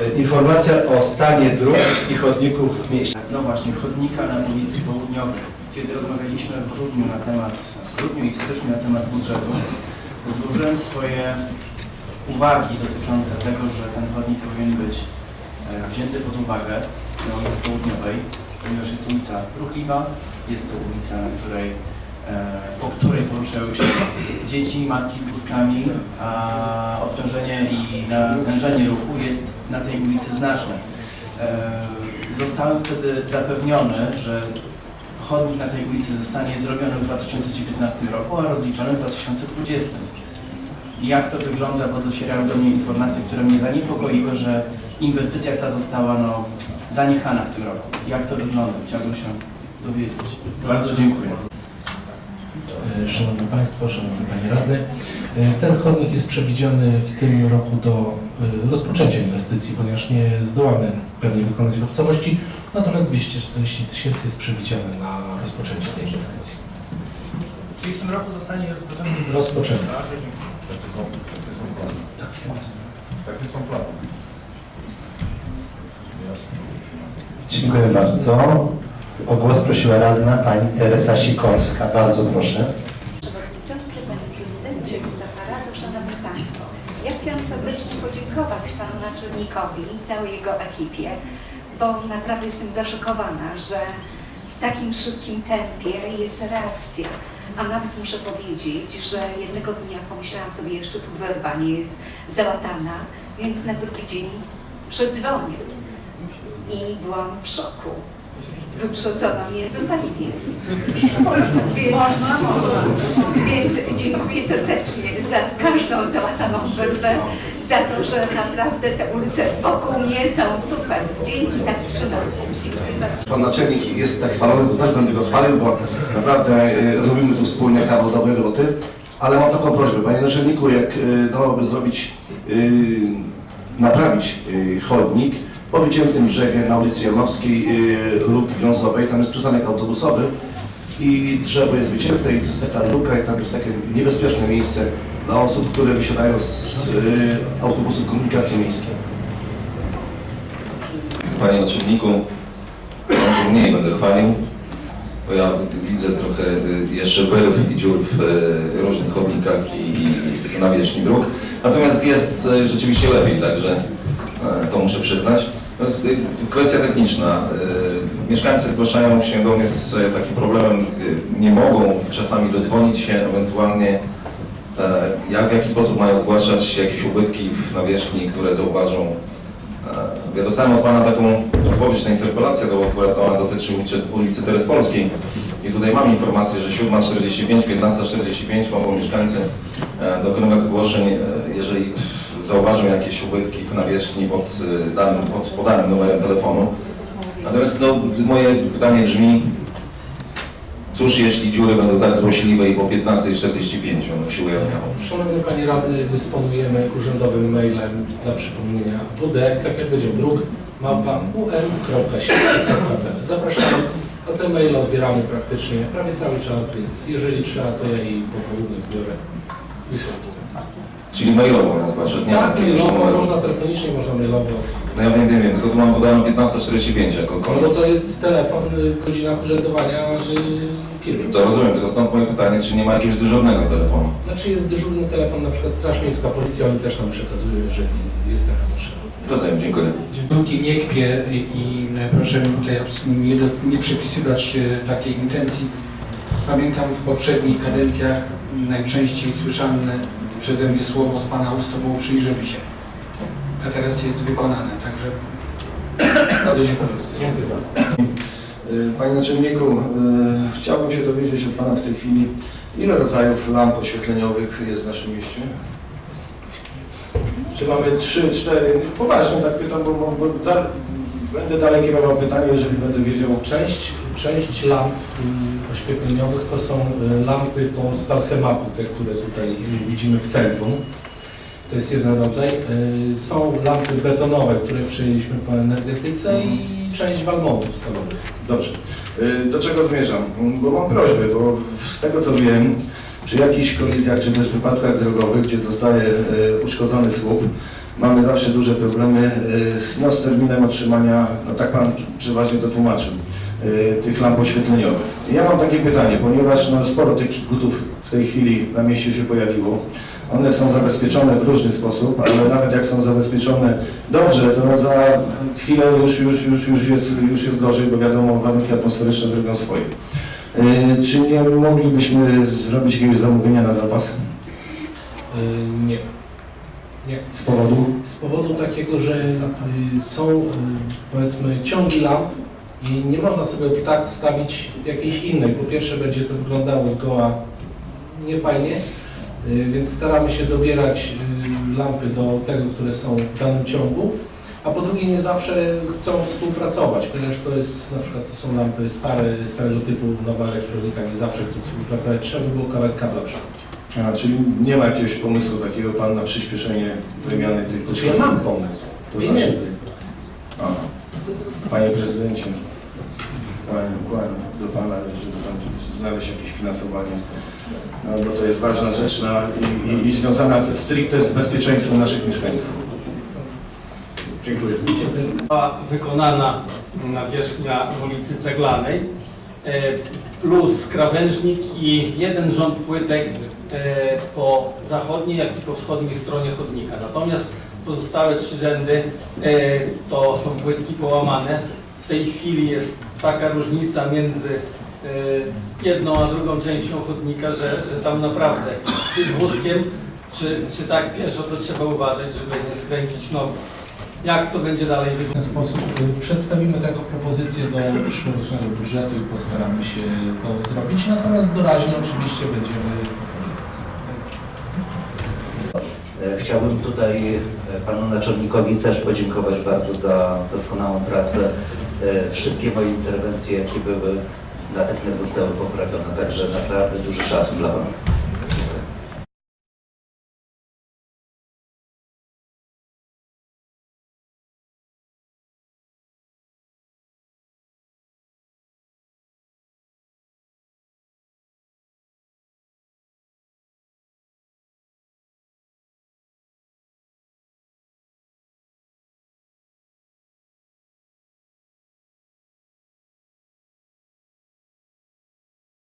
Informacja o stanie dróg i chodników mieście. No właśnie, chodnika na ulicy Południowej. Kiedy rozmawialiśmy w grudniu na temat, w grudniu i w styczniu na temat budżetu, złożyłem swoje uwagi dotyczące tego, że ten chodnik powinien być e, wzięty pod uwagę na ulicy Południowej, ponieważ jest to ulica ruchliwa, jest to ulica, na której, po której poruszają się dzieci, matki z wózkami, a obciążenie i natężenie ruchu jest na tej ulicy znaczne. E, Zostałem wtedy zapewniony, że chodnik na tej ulicy zostanie zrobiony w 2019 roku, a rozliczony w 2020. I jak to wygląda, bo docierały do mnie informacje, które mnie zaniepokoiły, że inwestycja ta została no, zaniechana w tym roku. Jak to wygląda? Chciałbym się dowiedzieć. Bardzo dziękuję. E, Szanowni Państwo, Szanowny Panie Radny, e, ten chodnik jest przewidziany w tym roku do e, rozpoczęcia inwestycji, ponieważ nie zdołamy pewnie wykonać go w całości, natomiast 240 tysięcy jest przewidziane na rozpoczęcie tej inwestycji. Czyli w tym roku zostanie rozpoczęty Rozpoczęty. Takie są, takie są plany. Takie są plany. Jasne. Dziękuję bardzo. O głos prosiła radna pani Teresa Sikorska. Bardzo proszę. Przewodniczący, Panie Prezydencie, Wysoka Rado, Szanowni Państwo. Ja chciałam serdecznie podziękować Panu Naczelnikowi i całej jego ekipie, bo naprawdę jestem zaszokowana, że w takim szybkim tempie jest reakcja. A nawet muszę powiedzieć, że jednego dnia pomyślałam sobie jeszcze tu werba nie jest załatana, więc na drugi dzień przedzwonię. I byłam w szoku. Wyprzedzona mnie zupełnie. Więc, dziękuję serdecznie za każdą załataną werbę, za to, że naprawdę te ulice wokół mnie są super. Dzięki, tak trzymać. Dziękuję. Pan naczelnik jest tak chwalony, to tak będę go chwalił, bo naprawdę robimy tu wspólnie kawał dobrej roboty. Ale mam taką prośbę, panie naczelniku, jak e, dałoby zrobić, e, naprawić chodnik po wyciętym brzegu na ulicy Janowskiej e, Luki Wiązowej, tam jest przystanek autobusowy i drzewo jest wycięte i to jest taka luka i tam jest takie niebezpieczne miejsce dla osób, które wysiadają z e, autobusu komunikacji miejskiej. Panie naczelniku, może mniej będę chwalił, bo ja widzę trochę y, jeszcze wyrw i dziur w y, różnych chodnikach i na wierzchni dróg. Natomiast jest y, rzeczywiście lepiej, także to muszę przyznać. Y, kwestia techniczna. Y, Mieszkańcy zgłaszają się do mnie z y, takim problemem, y, nie mogą czasami dozwolić się ewentualnie e, jak, w jaki sposób mają zgłaszać jakieś ubytki w nawierzchni, które zauważą E, Ja dostałem od Pana taką odpowiedź na interpelację, bo akurat ona dotyczy ulicy, ulicy Terespolskiej. I tutaj mam informację, że 7.45, 15.45 mogą mieszkańcy e, dokonywać zgłoszeń, e, jeżeli zauważą jakieś ubytki w nawierzchni pod e, danym, pod podanym numerem telefonu. Natomiast no, moje pytanie brzmi, cóż jeśli dziury będą tak złośliwe i po 15.45 one się ujawniają? Szanowny Panie Radny, dysponujemy urzędowym mailem dla przypomnienia WD, tak jak powiedział, druk małpa um.pl. Zapraszamy, a te maile odbieramy praktycznie prawie cały czas, więc jeżeli trzeba, to ja i po południu zbiorę. Czyli mailowo mają zgłaszać, nie Tak, jakiegoś mailowo, numeru. można telefonicznie, można mailowo. No ja wiem, wiem, wiem, tylko tu mam podano 15.45 jako No koniec. to jest telefon y, w godzinach urzędowania y, firmy. To rozumiem, tylko stąd moje pytanie, czy nie ma jakiegoś dyżurnego telefonu? Znaczy jest dyżurny telefon, na przykład Straż Miejska, Policja, oni też nam przekazują, jeżeli jest taka potrzeba. Rozumiem, dziękuję. Drugi nie kpię i proszę mi tutaj nie, do, nie przypisywać e, takiej intencji. Pamiętam w poprzednich kadencjach najczęściej słyszane przeze mnie słowo z Pana ust to było przyjrzymy się. A teraz jest wykonane, także bardzo dziękuję. Y, Panie Naczelniku, y, chciałbym się dowiedzieć od Pana w tej chwili, ile rodzajów lamp oświetleniowych jest w naszym mieście? Czy mamy trzy, cztery? Poważnie tak pytam, bo, bo da, będę dalej kierował pytanie, jeżeli będę wiedział. Część, część lamp y, oświetleniowych to są y, lampy po Stalchemapu, te, które tutaj widzimy w centrum. To jest jeden rodzaj. Y, Są lampy betonowe, które przyjęliśmy po energetyce i część walmonów stalowych. Dobrze. Y, Do czego zmierzam? Bo mam prośbę, bo z tego co wiem, przy jakichś kolizjach czy też wypadkach drogowych, gdzie zostaje uszkodzony słup, mamy zawsze duże problemy z, no, z terminem otrzymania, no tak Pan przeważnie to tłumaczył, tych lamp oświetleniowych. Ja mam takie pytanie, ponieważ no, sporo tych kikutów w tej chwili na mieście się pojawiło, one są zabezpieczone w różny sposób, ale nawet jak są zabezpieczone dobrze, to za chwilę już, już, już, już, jest, już jest gorzej, bo wiadomo, warunki atmosferyczne zrobią swoje. Y, Czy nie moglibyśmy zrobić jakiegoś zamówienia na zapas Y, Nie. Nie. z powodu? Z powodu takiego, że y, są y, powiedzmy ciągi lamp i nie można sobie tak wstawić jakiejś innej. Po pierwsze będzie to wyglądało zgoła niefajnie, y, więc staramy się dobierać y, lampy do tego, które są w danym ciągu. A po drugie nie zawsze chcą współpracować, ponieważ to jest na przykład to są lampy stare, starego typu, nowa elektronika, nie zawsze chcą współpracować, trzeba by było kawałek kabla przechodzić. A, czyli nie ma jakiegoś pomysłu takiego Pan na przyspieszenie wymiany tych Znaczy ja mam pomysł, To znaczy? pieniędzy. Aha. Panie Prezydencie, kłaniam, kłaniam do Pana, żeby Pan znaleźć jakieś finansowanie, no, bo to jest ważna rzecz na, i, i, i związana stricte z bezpieczeństwem naszych mieszkańców. Dziękuję. Była wykonana nawierzchnia ulicy Ceglanej, e, plus krawężnik i jeden rząd płytek e, po zachodniej, jak i po wschodniej stronie chodnika. Natomiast pozostałe trzy rzędy e, to są płytki połamane. W tej chwili jest taka różnica między e, jedną a drugą częścią chodnika, że, że tam naprawdę czy z wózkiem, czy, czy tak pieszo, to trzeba uważać, żeby nie skręcić nogą. Jak to będzie dalej wyglądać? W ten sposób y, przedstawimy taką propozycję do przyszłorocznego budżetu i postaramy się to zrobić. Natomiast doraźnie oczywiście będziemy E, Chciałbym tutaj e, panu naczelnikowi też podziękować bardzo za doskonałą pracę. E, Wszystkie moje interwencje, jakie były, natychmiast zostały poprawione, także naprawdę duży szacun dla pana.